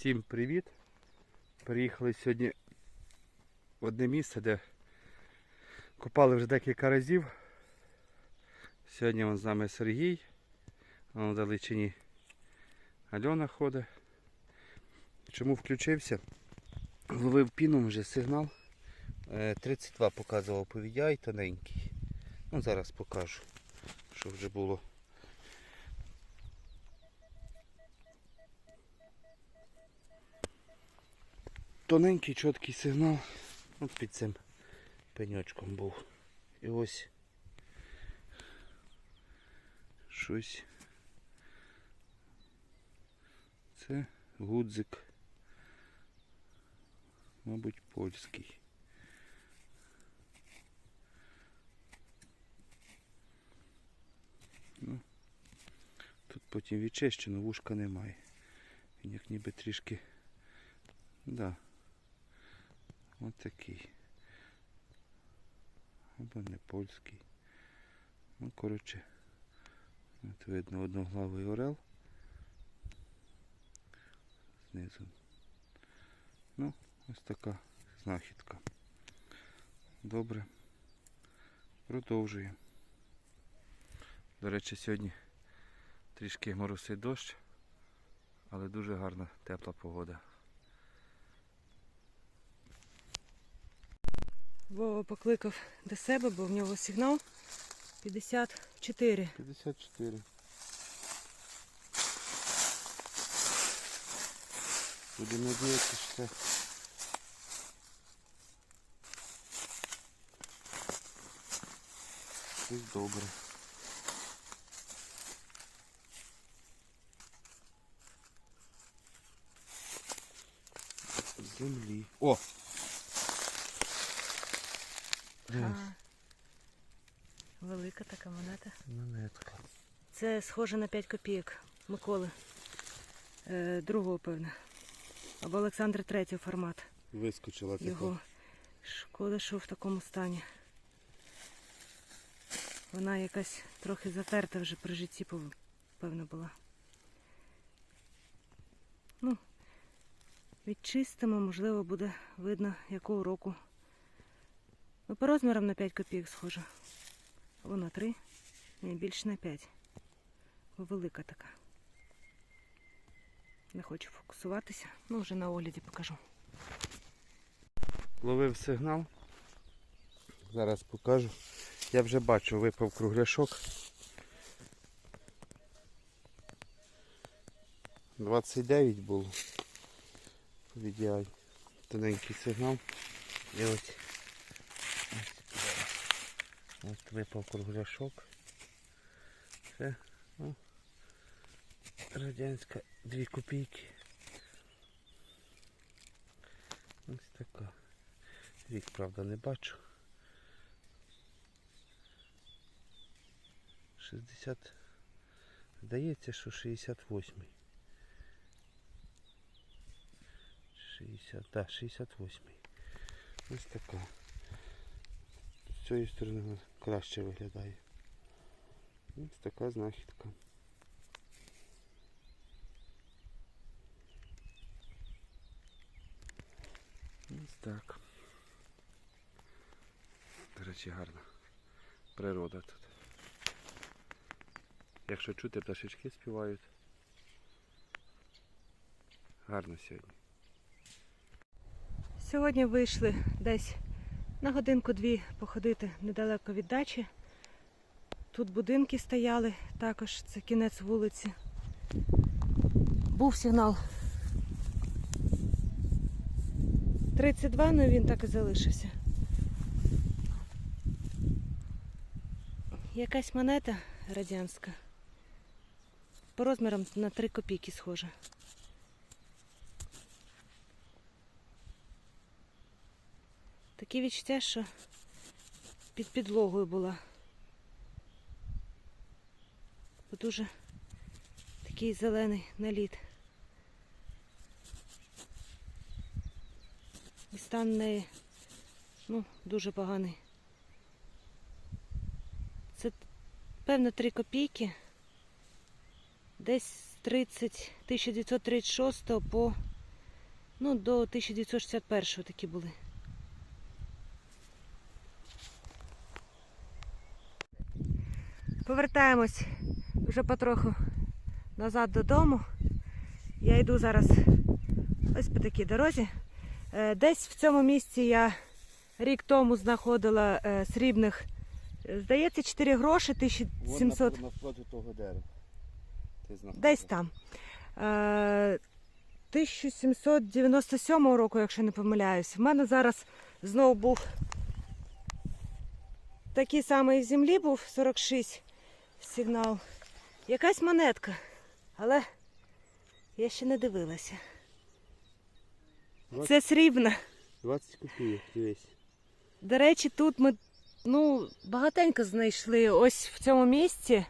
Всім привіт! Приїхали сьогодні в одне місце, де копали вже декілька разів. Сьогодні вон з нами Сергій, а в далечині Альона ходить. Чому включився? Ловив піном вже сигнал. Е, 32 показував повідяй тоненький. Ну зараз покажу, що вже було. Тоненький чіткий сигнал. От під цим пеньочком був. І ось щось. Це гудзик. Мабуть, польський. Ну, тут потім відчищено, вушка немає. Він як ніби трішки. Да. Ось такий. Або не польський. Ну, коротше, от видно одноглавий орел. Знизу. Ну, ось така знахідка. Добре. Продовжуємо. До речі, сьогодні трішки моросить дощ, але дуже гарна тепла погода. Вова покликав до себе, бо в нього сигнал 54. 54. Будемо надіятися, що це щось добре. Землі. О! Дивись, велика така монета. монетка. Це схоже на 5 копійок Миколи. Е, другого, певне. Або Олександра третього формат. Вискочила така. Його шкода, що в такому стані. Вона якась трохи затерта вже при житті, певно, була. Ну, відчистимо, можливо, буде видно, якого року. Ну, по розмірам на 5 копійок схожа. Або на 3, ні, більше на 5. Велика така. Не хочу фокусуватися. Ну, вже на огляді покажу. Ловив сигнал. Зараз покажу. Я вже бачу, випав кругляшок. 29 було. Відіай. Тоненький сигнал. І ось. Ось випав кругляшок. Це ну, радянська 2 копійки. Ось така. Рік, правда, не бачу. 60. Здається, що 68. 60, так, 68. Ось така. З цієї сторони краще виглядає. Ось така знахідка. Ось так. До речі, гарна природа тут. Якщо чути, пташечки співають. Гарно сьогодні. Сьогодні вийшли десь на годинку-дві походити недалеко від дачі. Тут будинки стояли, також це кінець вулиці. Був сигнал 32, ну він так і залишився. Якась монета радянська. По розмірам на 3 копійки схожа. Таке відчуття, що під підлогою була. Бо дуже такий зелений наліт. І стан неї ну, дуже поганий. Це, певно, 3 копійки. Десь з 30, 1936 по Ну, до 1961 такі були. Повертаємось вже потроху назад додому. Я йду зараз ось по такій дорозі. Е, Десь в цьому місці я рік тому знаходила е, срібних, е, здається, 4 гроші, 1700. навпроти того дерева. Десь там. Е, 1797 року, якщо не помиляюсь. В мене зараз знову був такий самий в землі був 46 сигнал. Якась монетка. Але я ще не дивилася. Двадцять- Це срібна. 20 копійок, дивись. До речі, тут ми ну, багатенько знайшли. Ось в цьому місці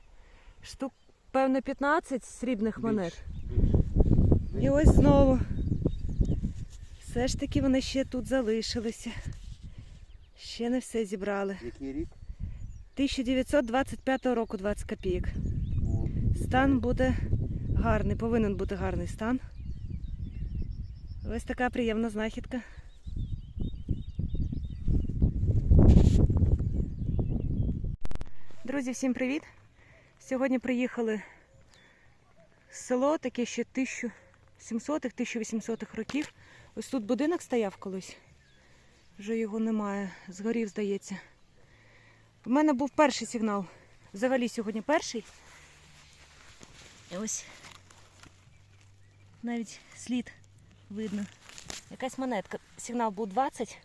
штук, певно, 15 срібних монет. І ось знову. Все ж таки вони ще тут залишилися. Ще не все зібрали. Який рік? 1925 року 20 копійок. Стан буде гарний, повинен бути гарний стан. Ось така приємна знахідка. Друзі, всім привіт! Сьогодні приїхали в село, таке ще 1700-1800 років. Ось тут будинок стояв колись. Вже його немає. Згорів, здається. У мене був перший сигнал. Взагалі сьогодні перший. І ось навіть слід видно. Якась монетка. Сигнал був 20.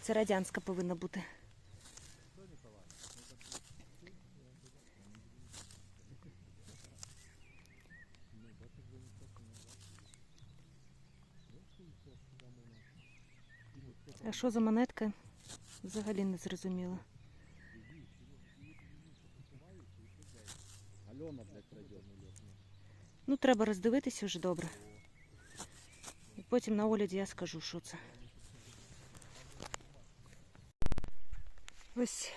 Це радянська повинна бути. А що за монетка? Взагалі не зрозуміло. Ну, треба роздивитися вже добре. І потім на огляді я скажу, що це. Ось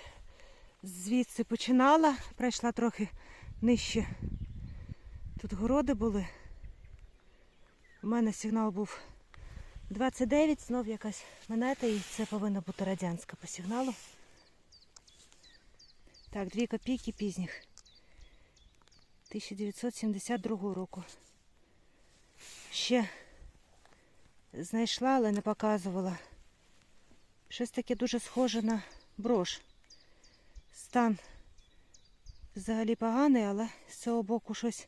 звідси починала, пройшла трохи нижче. Тут городи були. У мене сигнал був 29, знов якась монета, і це повинна бути радянська по сигналу. Так, дві копійки пізніх. 1972 року. Ще знайшла, але не показувала. Щось таке дуже схоже на брош. Стан взагалі поганий, але з цього боку щось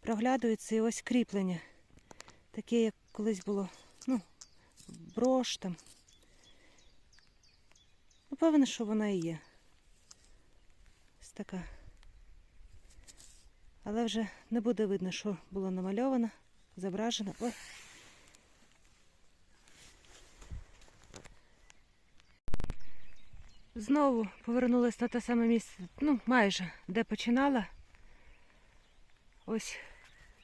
проглядується і ось кріплення. Таке, як колись було, ну, брош там. Ну, певно, що вона і є. Ось така. Але вже не буде видно, що було намальовано, зображено. Ой. Знову повернулася на те саме місце, ну, майже, де починала. Ось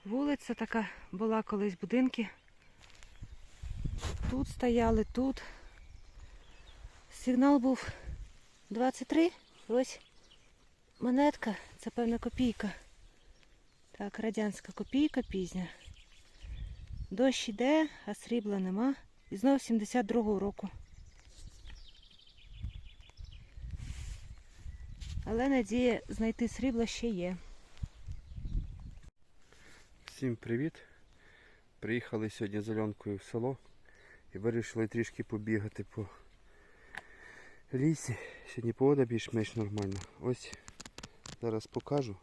вулиця така була колись будинки. Тут стояли, тут. Сигнал був 23. Ось монетка, це певна копійка. Так, радянська копійка пізня. Дощ іде, а срібла нема. І знову 72-го року. Але надія знайти срібло ще є. Всім привіт. Приїхали сьогодні з Альонкою в село і вирішили трішки побігати по лісі. Сьогодні погода більш-менш нормальна. Ось зараз покажу.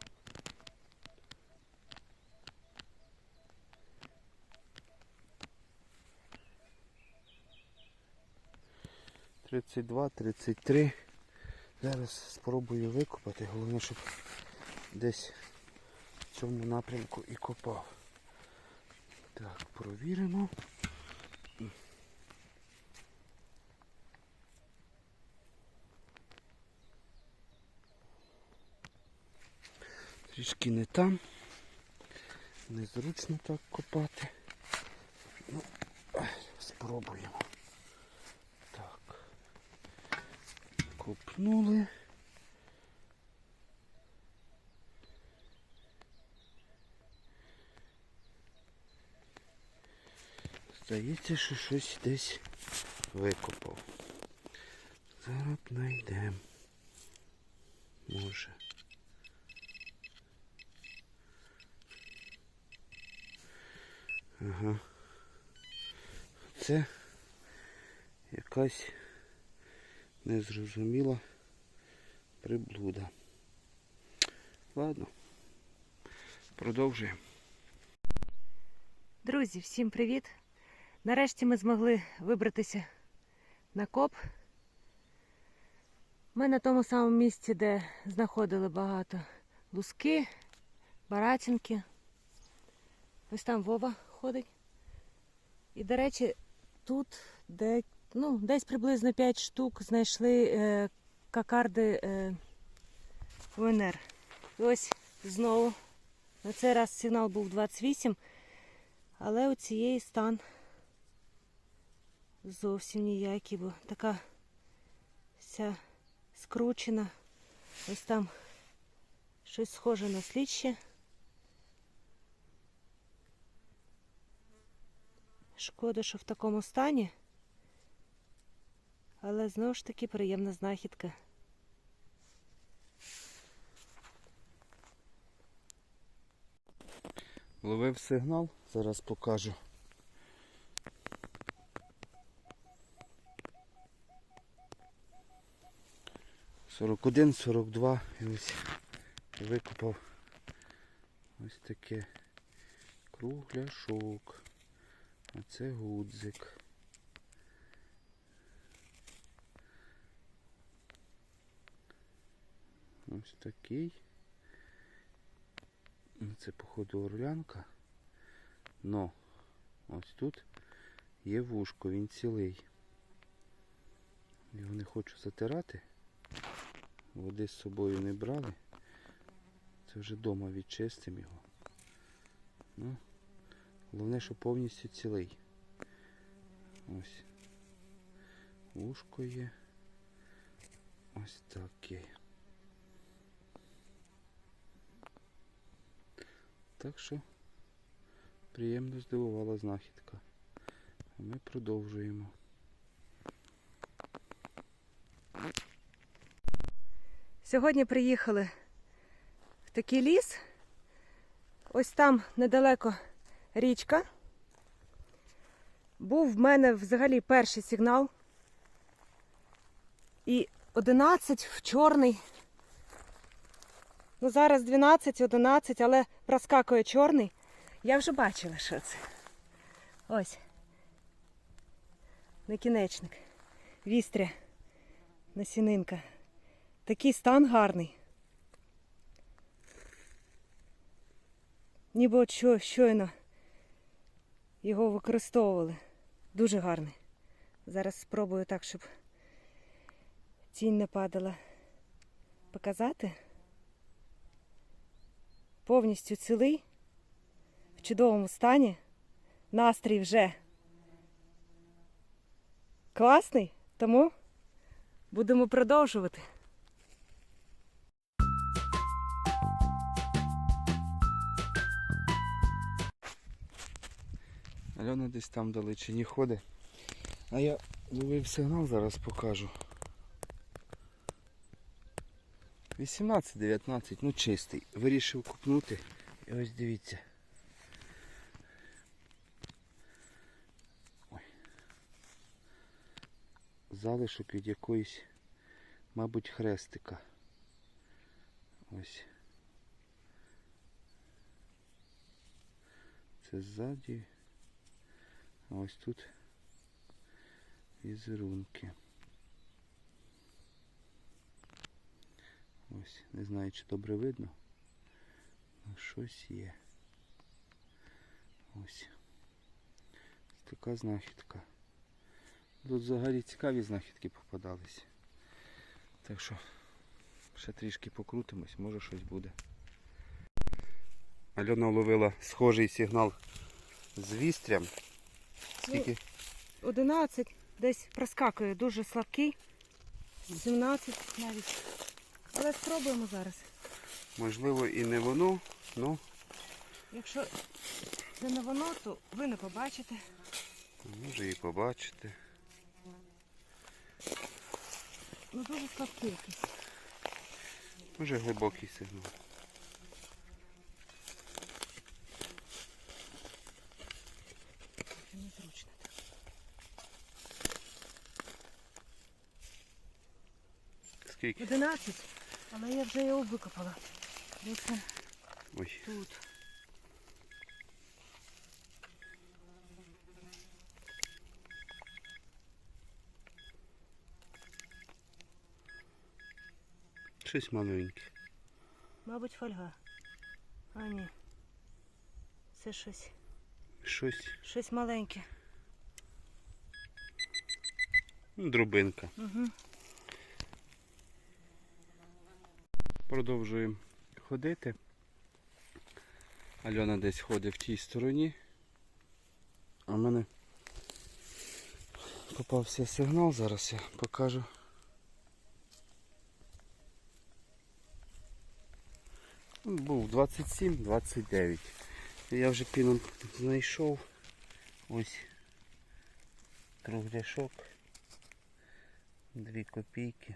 Тридцять два, тридцять три. Зараз спробую викопати. Головне, щоб десь в цьому напрямку і копав. Так, провіримо. Трішки не там. Незручно так копати. Ну, спробуємо. Копнули. Здається, що щось десь викопав. Зараз знайдемо. Може. Ага. Це якась незрозуміла приблуда. Ладно. Продовжуємо. Друзі, всім привіт! Нарешті ми змогли вибратися на коп. Ми на тому самому місці, де знаходили багато луски, баратинки. Ось там Вова ходить. І, до речі, тут де, ну, десь приблизно 5 штук знайшли е, кокарди е, УНР. І ось знову. На цей раз сигнал був 28. Але у цієї стан зовсім ніякий, бо така вся скручена. Ось там щось схоже на слідче. Шкода, що в такому стані. Але знову ж таки приємна знахідка. Ловив сигнал, зараз покажу. Сорок один, сорок два і ось викопав ось таке кругляшок. А це гудзик. Ось такий. Ну, Це походу орлянка. Но ось тут є вушко, він цілий. Його не хочу затирати. Води з собою не брали. Це вже вдома відчистимо його. Ну, головне, що повністю цілий. Ось. Вушко є. Ось таке. Так що приємно здивувала знахідка. А ми продовжуємо. Сьогодні приїхали в такий ліс. Ось там недалеко річка. Був в мене взагалі перший сигнал. І 11 в чорний. Ну зараз 12, 11, але проскакує чорний. Я вже бачила, що це. Ось. Накінечник. Вістря. Насінинка. Такий стан гарний. Ніби от що, щойно його використовували. Дуже гарний. Зараз спробую так, щоб тінь не падала. Показати. Повністю цілий, в чудовому стані. Настрій вже класний, тому будемо продовжувати. Альона десь там далечині ходить. А я ловив сигнал, зараз покажу. 18-19, ну чистий. Вирішив купнути. І ось дивіться. Ой. Залишок від якоїсь, мабуть, хрестика. Ось. Це ззаді. А ось тут візерунки. Ось, не знаю, чи добре видно. але щось є. Ось. Така знахідка. Тут взагалі цікаві знахідки попадались. Так що ще трішки покрутимось, може щось буде. Альона ловила схожий сигнал з вістрям. Скільки? 11 десь проскакує, дуже слабкий. 17 навіть. Але спробуємо зараз. Можливо і не воно, ну Якщо це не воно, то ви не побачите. Може і побачити. Ну дуже слабкий якийсь. Може глибокий сигнал. Незручно. Скільки? 11, але я вже його викопала. Десь Ой. тут. Щось маленьке. Мабуть, фольга. А ні. Це щось. Щось. Щось маленьке. Дробинка. Угу. Продовжуємо ходити. Альона десь ходить в тій стороні. А в мене попався сигнал, зараз я покажу. Ну, Був 27-29. Я вже піном знайшов. Ось кругляшок. Дві копійки.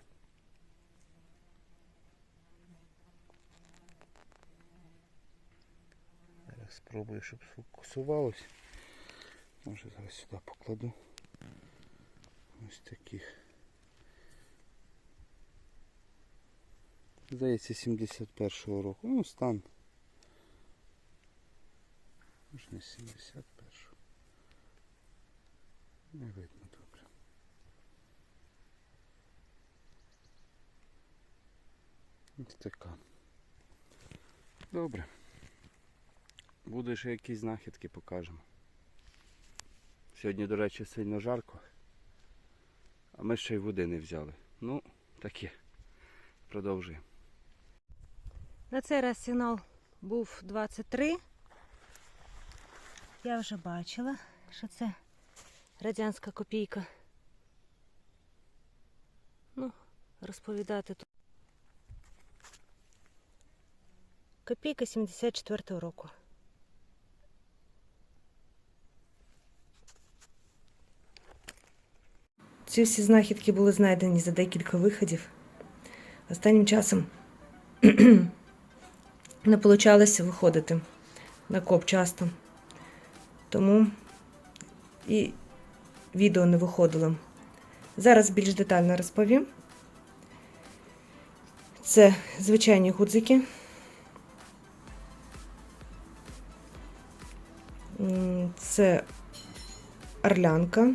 Зараз спробую, щоб сфокусувалось. Може зараз сюди покладу. Ось таких. Здається, 71-го року. Ну, стан. Може не 71-го. Не видно добре. Ось така. Добре. Буде ще якісь знахідки покажемо. Сьогодні, до речі, сильно жарко. А ми ще й води не взяли. Ну, таке. Продовжуємо. На цей раз сигнал був 23. Я вже бачила, що це радянська копійка. Ну, розповідати тут. Копійка 74-го року. Ці всі знахідки були знайдені за декілька виходів. Останнім часом не вийшло виходити на коп часто. Тому і відео не виходило. Зараз більш детально розповім. Це звичайні гудзики. Це орлянка.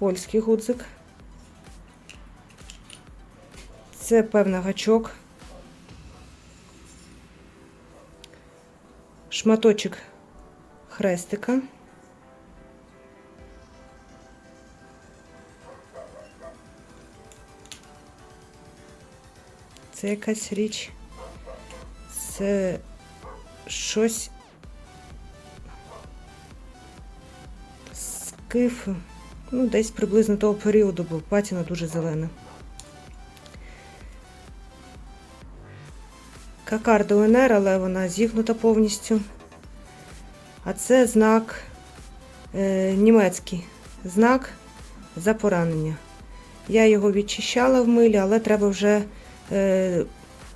Польський гудзик. Це певний гачок. Шматочок хрестика. Це якась річ. Це щось скиф. Ну, десь приблизно того періоду, бо патіна дуже зелена. Кокарда УНР, але вона зігнута повністю. А це знак е, німецький знак за поранення. Я його відчищала в милі, але треба вже е,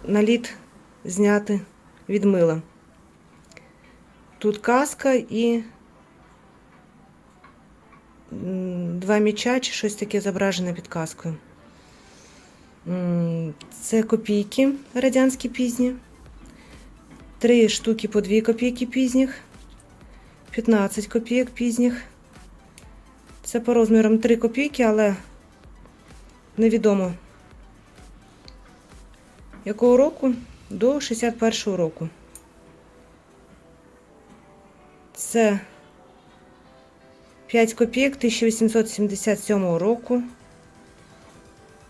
наліт зняти від мила. Тут каска і два м'яча чи щось таке зображене під каскою. Це копійки радянські пізні. Три штуки по дві копійки пізніх. 15 копійок пізніх. Це по розмірам 3 копійки, але невідомо якого року до 61-го року. Це 5 копійок 1877 року.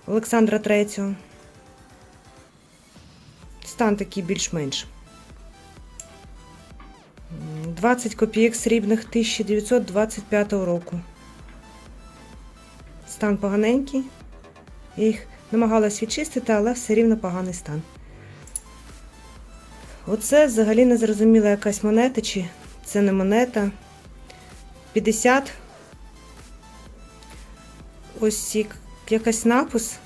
Олександра III. Стан такий більш-менш. 20 копійок срібних 1925 року. Стан поганенький. Я їх намагалась відчистити, але все рівно поганий стан. Оце взагалі незрозуміла якась монета, чи це не монета. 50. Ось якась напис.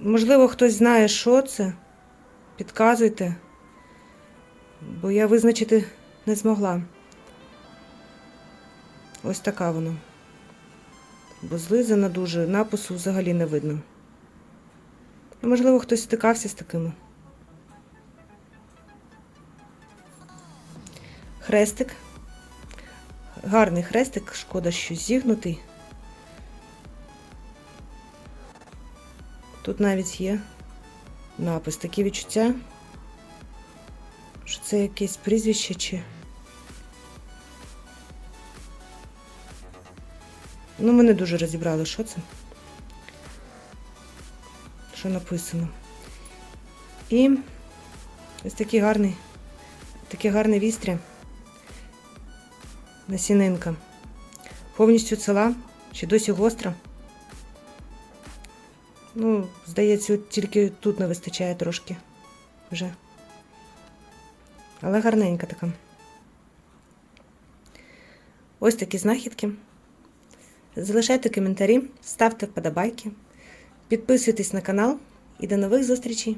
Можливо, хтось знає, що це. Підказуйте, бо я визначити не змогла. Ось така вона. Бо злизана дуже, напису взагалі не видно. Можливо, хтось стикався з такими. Хрестик. Гарний хрестик, шкода, що зігнутий. Тут навіть є напис. Такі відчуття, що це якесь прізвище чи. Ну, ми не дуже розібрали, що це. Що написано. І ось такий гарний, таке гарне вістря. Насінинка. Повністю ціла, ще досі гостра. Ну, здається, от тільки тут не вистачає трошки вже. Але гарненька така. Ось такі знахідки. Залишайте коментарі, ставте вподобайки, підписуйтесь на канал і до нових зустрічей!